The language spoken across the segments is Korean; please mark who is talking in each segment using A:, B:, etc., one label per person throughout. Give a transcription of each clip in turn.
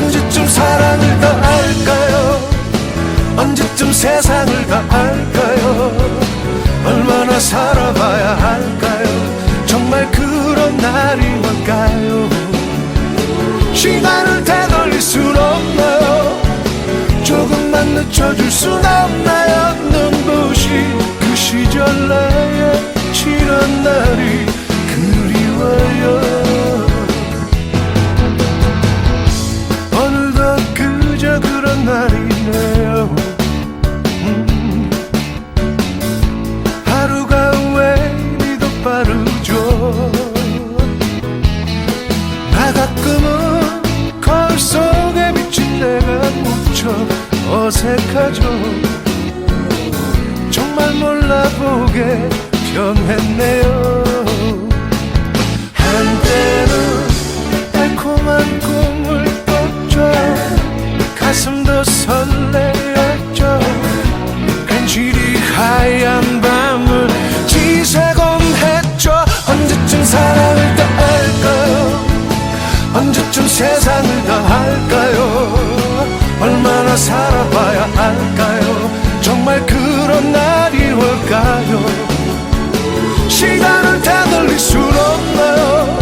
A: 언제쯤 사랑을 더 알까요? 언제쯤 세상을 다 알까요? 얼마나 살아봐야 할까요? 정말 그런 날이 올까요? 시간을 되돌릴 순 없나요? 조금만 늦춰줄 순 없나요? 눈부신 그 시절 나의 지난 날이 날이네요. 음. 하루가 왜 이리도 빠르죠? 나 가끔은 거울 속에 비친 내가 무척 어색하죠. 정말 몰라보게 변했네요. 한때는 달콤한 꿈 할까요? 얼마나 살아봐야 할까요? 정말 그런 날이 올까요? 시간을 되돌릴 순 없나요?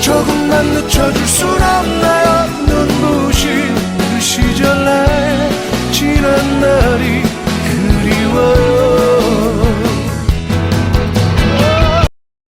A: 조금만 늦춰줄 순 없나요? 눈부신 그 시절에 지난 날이